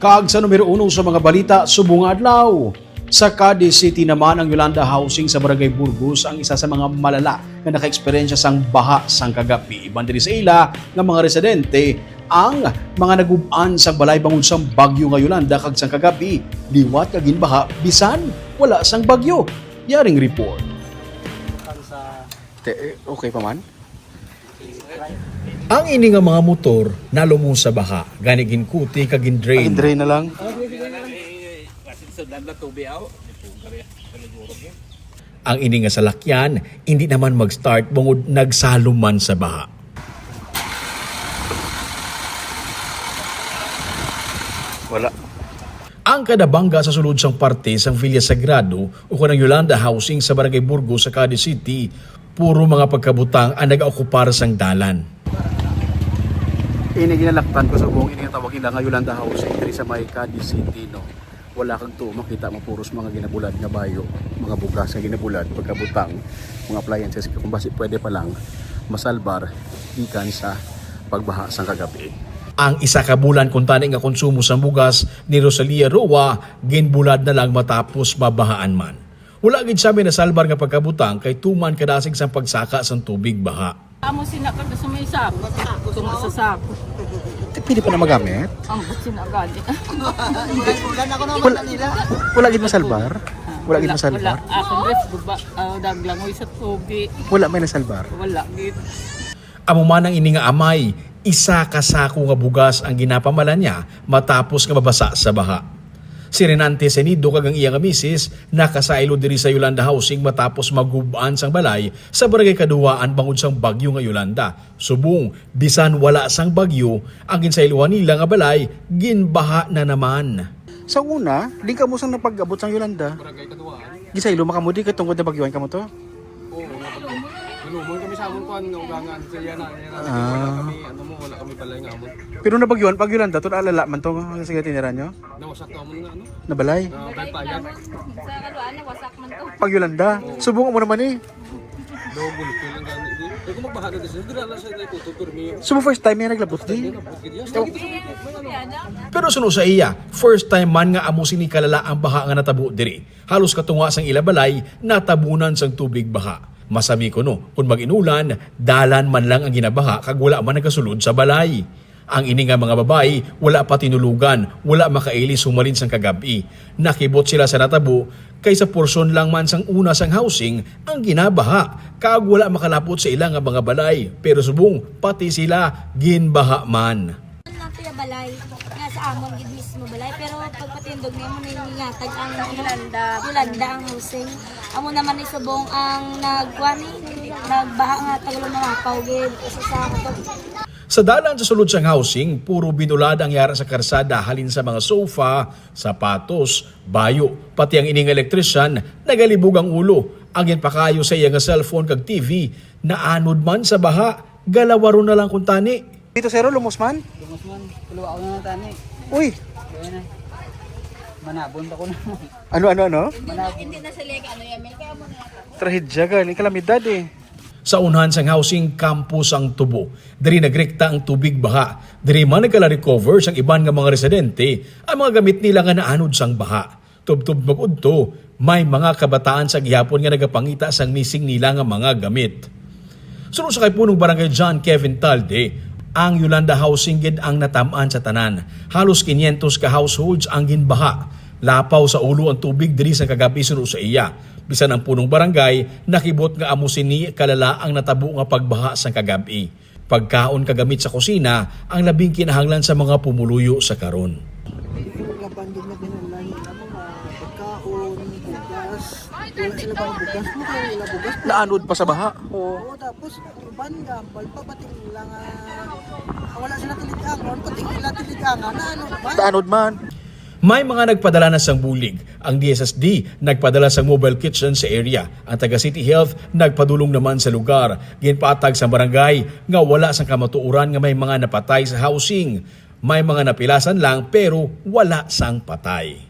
Kag sa numero uno sa mga balita, subong adlaw. Sa Cadiz City naman ang Yolanda Housing sa Barangay Burgos ang isa sa mga malala na naka-eksperyensya sang baha sang kagabi. Iban diri sa ila ng mga residente ang mga naguban sa balay bangod sang bagyo nga Yolanda kag sang kagabi. Liwat kag baha bisan wala sang bagyo. Yaring report. okay pa man? Ang ini nga mga motor nalumong sa baha, ganigin kuti kagin drain. drain na lang. Ang ini nga salakyan, hindi naman mag-start bungod nagsaluman sa baha. Wala. Ang kadabangga sa sulod sang parte sang Villa Sagrado o kanang Yolanda Housing sa Barangay Burgos sa Cadiz City, puro mga pagkabutang ang nag-okupar sang dalan. Ini ginalaktan ko sa buong ini tawag ila nga Yolanda Housing diri sa may City no. Wala kang to makita mo puros mga ginabulad nga bayo, mga bugas nga ginabulad, pagkabutang, mga appliances kung basi pwede pa lang masalbar gikan sa pagbaha sang kagabi. Ang isa ka bulan kung tani nga konsumo sa bugas ni Rosalia Roa, ginbulad na lang matapos mabahaan man. Wala gid sabi na salbar nga pagkabutang kay tuman kadasig sa pagsaka sa tubig baha. Amo may sako. Tungo sa sako. Pili pa na magamit? Ang but sinagad. Wala, wala gid masalbar? Wala gid Wala. masalbar? Akong ref guba uh, daglangoy sa tubig. Wala may nasalbar. Wala gid. Amo man ang ini nga amay, isa ka sako nga bugas ang ginapamala niya matapos nga mabasa sa baha. Si Renante Senido kag ang iya nga misis nakasailo diri sa Yolanda Housing matapos magubaan sang balay sa barangay kaduwaan bangod sang bagyo nga Yolanda. Subong bisan wala sang bagyo ang ginsailuhan nila nga balay ginbaha na naman. Sa una, di ka mo sang napag-abot sang Yolanda. Barangay Kaduaan. Gisailo makamudi kay tungod na bagyuan ka mo to. Oo, Nalumon kami sa amon kuan nga ugangan sa yana. Ah. Wala kami ano mo, wala kami balay nga amon. Pero nabagyuan pag Yolanda to alala man to nga sige tinira nyo. Nawasak ka amon nga ano. Nabalay. Na baypayan. Sa kaluan wasak man to. Pag Yolanda, subong mo naman eh. Double kill lang gani kung magbaha na din dira na sa ito tutur mi. So first time yan naglabot di. ano. Pero suno sa iya, first time man nga amo sini kalala ang baha nga natabo diri. Halos katunga sang ilabalay, natabunan sang tubig baha. Masami ko no, kung mag-inulan, dalan man lang ang ginabaha kag wala man nagasulod sa balay. Ang ini nga mga babae, wala pa tinulugan, wala makaili sumalin sang kagabi. Nakibot sila sa natabo, kaysa porsyon lang man sang una sang housing ang ginabaha. Kag wala makalapot sa ilang nga mga balay, pero subong pati sila ginbaha man. Balay. Nga sa amon gid mismo balay. Pero pagpatindog nimo na ingatag ang Yolanda Yolanda ang housing. Amo naman ni subong ang nagwani nagbaha nga tagalo mga gid. Sa sa Sa dalan sa sulod sang housing, puro binulad ang yara sa karsada halin sa mga sofa, sapatos, bayo, pati ang ining elektrisyan, nagalibog ang ulo. Ang pakayo sa iya nga cellphone kag TV, naanod man sa baha, galawaro na lang kung tani. Dito sero, lumos man? Lumos man, tulo ako na tani. Uy, Kaya na. Manabon pa ko na. ano ano ano? hindi na sila ano yan kaya mo na Trahedya galing kalamidad eh. Sa unahan sang housing campus ang tubo. Diri nagrekta ang tubig baha. Diri man nagkala-recover sang iban nga mga residente ang mga gamit nila nga naanod sang baha. Tubtub magudto, may mga kabataan sa gihapon nga nagapangita sang missing nila nga mga gamit. Sunod sa kay punong barangay John Kevin Talde, ang Yolanda Housing gid ang natamaan sa tanan. Halos 500 ka households ang ginbaha. Lapaw sa ulo ang tubig diri sa kagabi sa iya. Bisan ang punong barangay, nakibot nga amo sini kalala ang natabo nga pagbaha sa kagabi. Pagkaon kagamit sa kusina ang labing kinahanglan sa mga pumuluyo sa karon. Kapandin na kinalan nila mga pagkaon, bugas. Wala sila pang bugas. Mukha nila bugas. Naanod pa sa baha. Oo, tapos uban gambal pa pati lang ah, wala sila tiligangon, pati sila tiligangan na ano ba? Naanod man. May mga nagpadala na sang bulig. Ang DSSD nagpadala sang mobile kitchen sa area. Ang taga City Health nagpadulong naman sa lugar. Ginpatag sa barangay nga wala sang kamatuuran nga may mga napatay sa housing. May mga napilasan lang pero wala sang patay.